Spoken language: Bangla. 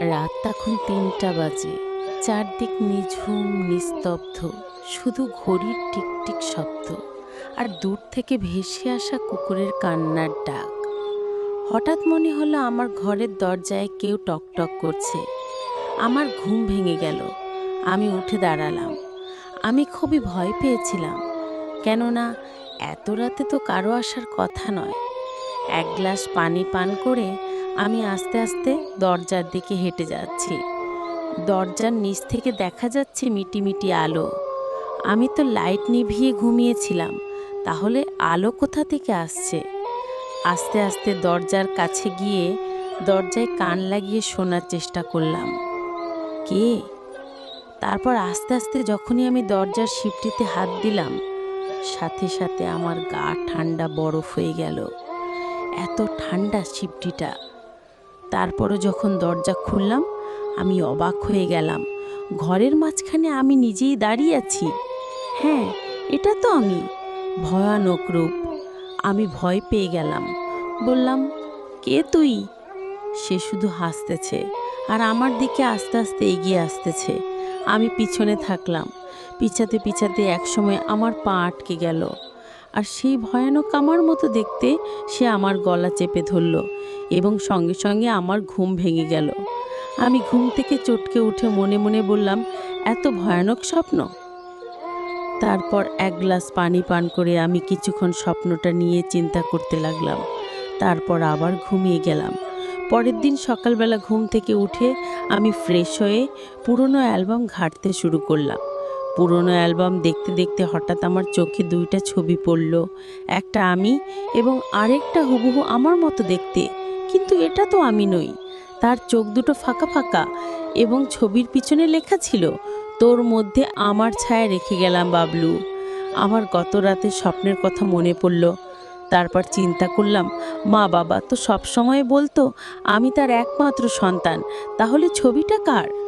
রাত তখন তিনটা বাজে। চারদিক নিঝুম, নিস্তব্ধ, শুধু ঘড়ির টিকটিক শব্দ আর দূর থেকে ভেসে আসা কুকুরের কান্নার ডাক। হঠাৎ মনে হলো আমার ঘরের দরজায় কেউ টকটক করছে। আমার ঘুম ভেঙে গেল। আমি উঠে দাঁড়ালাম। আমি খুবই ভয় পেয়েছিলাম। কেননা এত রাতে তো কারও আসার কথা নয়। এক গ্লাস পানি পান করে আমি আস্তে আস্তে দরজার দিকে হেঁটে যাচ্ছি। দরজার নিচ থেকে দেখা যাচ্ছে মিটিমিটি আলো। আমি তো লাইট নিভিয়ে ঘুমিয়েছিলাম, তাহলে আলো কোথা থেকে আসছে? আস্তে আস্তে দরজার কাছে গিয়ে দরজায় কান লাগিয়ে শোনার চেষ্টা করলাম। কে? তারপর আস্তে আস্তে যখনই আমি দরজার শিপটিতে হাত দিলাম, সাথে সাথে আমার গা ঠান্ডা বরফ হয়ে গেল। এত ঠান্ডা শিপটিটা। তারপরও যখন দরজা খুললাম, আমি অবাক হয়ে গেলাম। ঘরের মাঝখানে আমি নিজেই দাঁড়িয়ে আছি। হ্যাঁ এটা তো আমি। ভয়ানক রূপ। আমি ভয় পেয়ে গেলাম। বললাম, কে তুই? সে শুধু হাসতেছে আর আমার দিকে আস্তে আস্তে এগিয়ে আসতেছে। আমি পিছনে থাকলাম। পিছাতে পিছাতে একসময় আমার পা আটকে গেল। আর সেই ভয়ানক আমার মতো দেখতে সে আমার গলা চেপে ধরল এবং সঙ্গে সঙ্গে আমার ঘুম ভেঙে গেল। আমি ঘুম থেকে চটকে উঠে মনে মনে বললাম, এত ভয়ানক স্বপ্ন? তারপর এক গ্লাস পানি পান করে আমি কিছুক্ষণ স্বপ্নটা নিয়ে চিন্তা করতে লাগলাম। তারপর আবার ঘুমিয়ে গেলাম। পরের দিন সকালবেলা ঘুম থেকে উঠে আমি ফ্রেশ হয়ে পুরনো অ্যালবাম ঘাঁটতে শুরু করলাম। পুরনো অ্যালবাম দেখতে দেখতে হঠাৎ আমার চোখে দুইটা ছবি পড়ল। একটা আমি এবং আরেকটা হুবহু আমার মতো দেখতে। কিন্তু এটা তো আমি নই। তার চোখ দুটো ফাঁকা ফাঁকা এবং ছবির পিছনে লেখা ছিল, তোর মধ্যে আমার ছায়া রেখে গেলাম, বাবলু। আমার গত রাতে স্বপ্নের কথা মনে পড়ল। তারপর চিন্তা করলাম, মা বাবা, তো সব সময় বলতো, আমি তার একমাত্র সন্তান, তাহলে ছবিটা কার?